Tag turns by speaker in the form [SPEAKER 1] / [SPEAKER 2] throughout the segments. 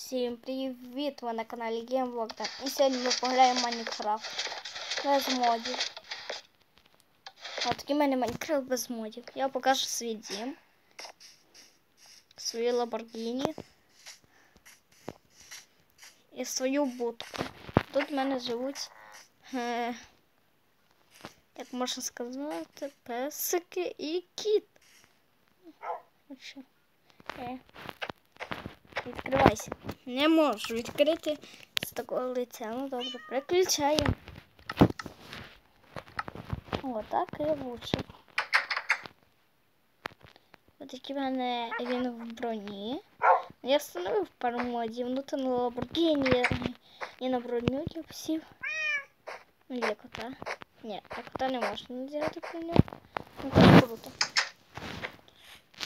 [SPEAKER 1] Всім привіт! Ви на каналі GameVlog. І сьогодні ми пограємо в Майнкрафт без модів. От такий в мене Майнкрафт без модів. Я покажу свій дім. Свої Ламборгіні. І свою будку. Тут в мене живуть, е, як можна сказати, песики і кіт. От що. Е. Відкривайся. Не можу відкрити з такого лиця. Ну добре, приключаємо. Отак і лучше. Ось такий в мене він в броні. Я встановив пару модів, ну то на Lamborghini і на броню я всів. Ну, для кота. Ні, для кота не можна надягати броню. Ну так круто.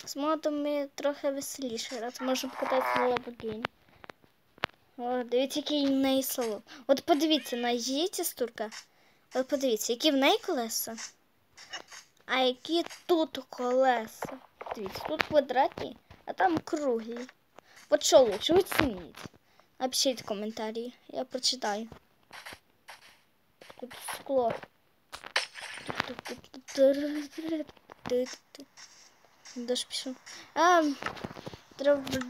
[SPEAKER 1] З модами трохи веселіше, раз можу покататися на Lamborghini. О, дивіться, який в неї салон. От подивіться, на її тестурка. От подивіться, які в неї колеса. А які тут колеса. Дивіться, тут квадратні, а там круглі. От що лучше, оцініть. Напишіть коментарі, я прочитаю. Тут скло. Дощ пішов. А,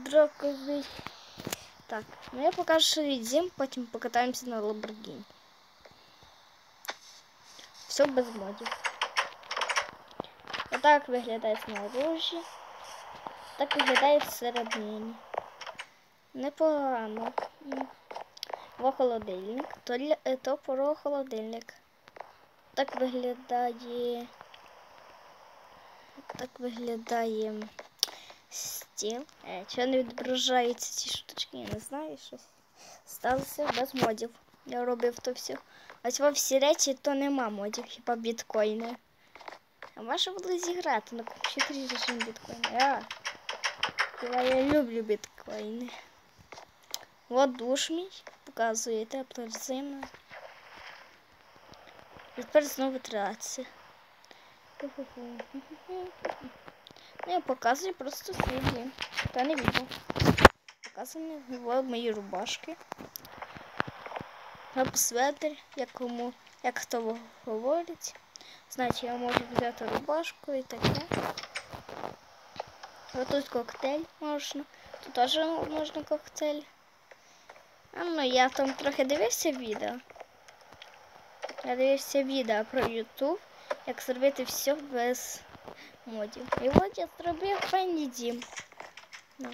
[SPEAKER 1] дроковий. Так, ну я покажу свій дім, потім покатаємося на Lamborghini. Все без модів. Отак виглядає снаружи. Так виглядає всередині. Непогано. Во холодильник. То, ля- то про холодильник. Так виглядає. Так виглядає стіл. Чого не відображаються ці штучки, я не знаю, щось сталося без модів. Я робив то все. Ось во всі речі то нема модів, хіба біткоїни. А можна було зіграти на комп'ютері режим біткоїни. А, хіба я люблю біткоїни. От душ мій показує тепло зимно. І тепер знову траться. Ну, я показую просто свій. Та не відео. Показую вот мої рубашки. Светр, як кому, як хто говорить. Значить, я можу взяти рубашку і таке. Ось тут коктейль можна. Тут теж можна коктейль. А ну я там трохи дивився відео. Я дивився відео про YouTube, як зробити все без модів. І от я зробив файний дім. Ну,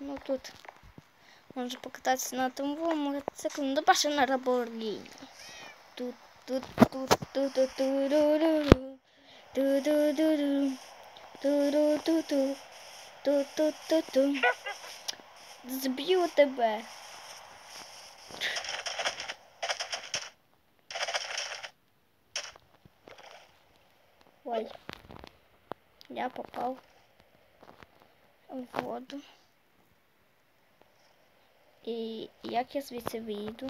[SPEAKER 1] ну тут можна покататися на тому мотоциклі, ну бачу на Lamborghini. Тут, тут, тут, тут, тут, туруру, ту-ду-ду-ду, туру-ту-ту, ту-ту-ту-ту. Зб'ю тебе. Ой, я попав в воду. І як я звідси вийду?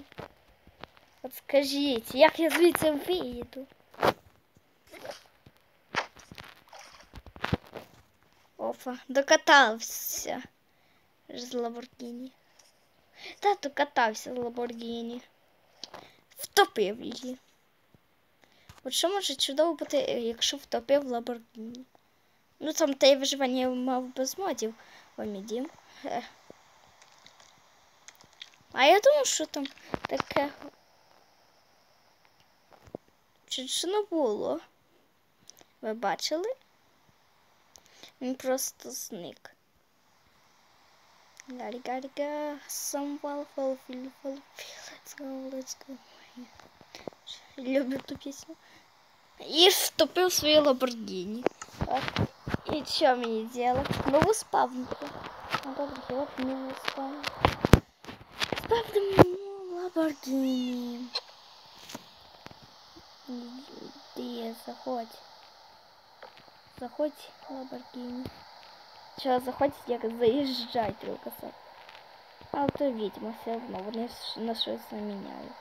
[SPEAKER 1] От скажіть, як я звідси вийду? Опа, докатався з Ламборгіні. Та докатався з Ламборгіні. Втопив її. От що може чудово бути, якщо втопив Ламборгіні? Ну там те виживання мав без модів мій Е. А я думаю, що там таке. Чи ж було? Ви бачили? Він просто зник. Гарі гарі га, some wall fall feel fall let's go, let's go. Люблю ту пісню. І втопив свою Ламборгіні. І що мені делать? Нову спавнку. Ну добре, я нову спавнку. Спавнимо Ламборгіні. Іди, заходь. Заходь, Ламборгіні. Що, заходь, як заїжджай тільки сам. А то відьма все одно, вони ж на щось заміняють.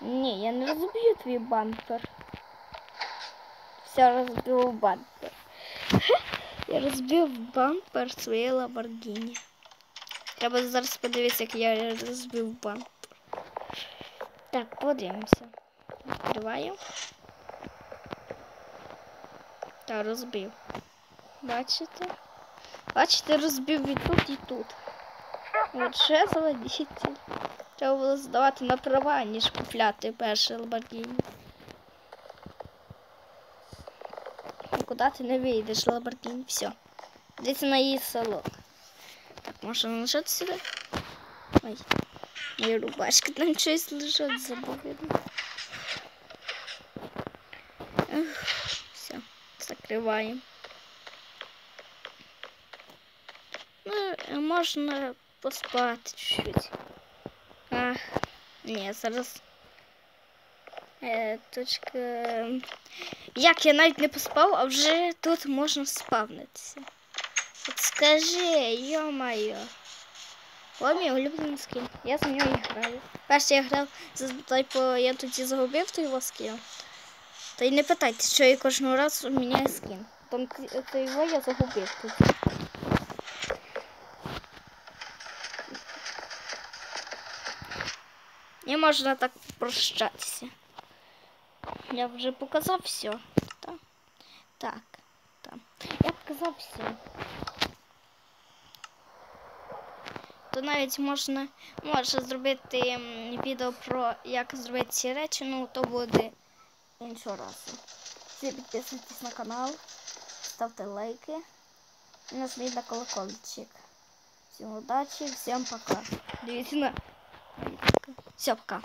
[SPEAKER 1] Ні, я не розб'ю твій бампер. Все розбив бампер. Я розбив бампер своєї Ламборгіні. Треба зараз подивитися, як я розбив бампер. Так, подивимося. Відкриваю. Та розбив. Бачите? Бачите, розбив і тут, і тут. Отже, заводитель. Треба було здавати на права, ніж купляти перше Lamborghini. Нікуди ти не вийдеш, Lamborghini, все. Дивіться на її салон. Так, можна нажати сюди. Ой, моя рубашка там щось лежить, забув. Все, закриваємо. Ну, можна поспати чуть-чуть. Ні, зараз. Е, точка. Як я навіть не поспав, а вже тут можна спавнитися. От скажи, йо-моє. О, мій улюблений скін. Я за нього і граю. Перше я грав, типу, я тоді загубив той його скін. Та й не питайте, що я кожного разу міняю скін. Там т- то його я загубив тут. Не можна так прощатися. Я вже показав все. Так. Так. так. Я показав все. То навіть можна може зробити відео про як зробити ці речі, ну то буде іншого разу. Підписуйтесь на канал, ставте лайки і нажміть на колокольчик. Всім удачі, всім пока. Дивіться на. Все, пока.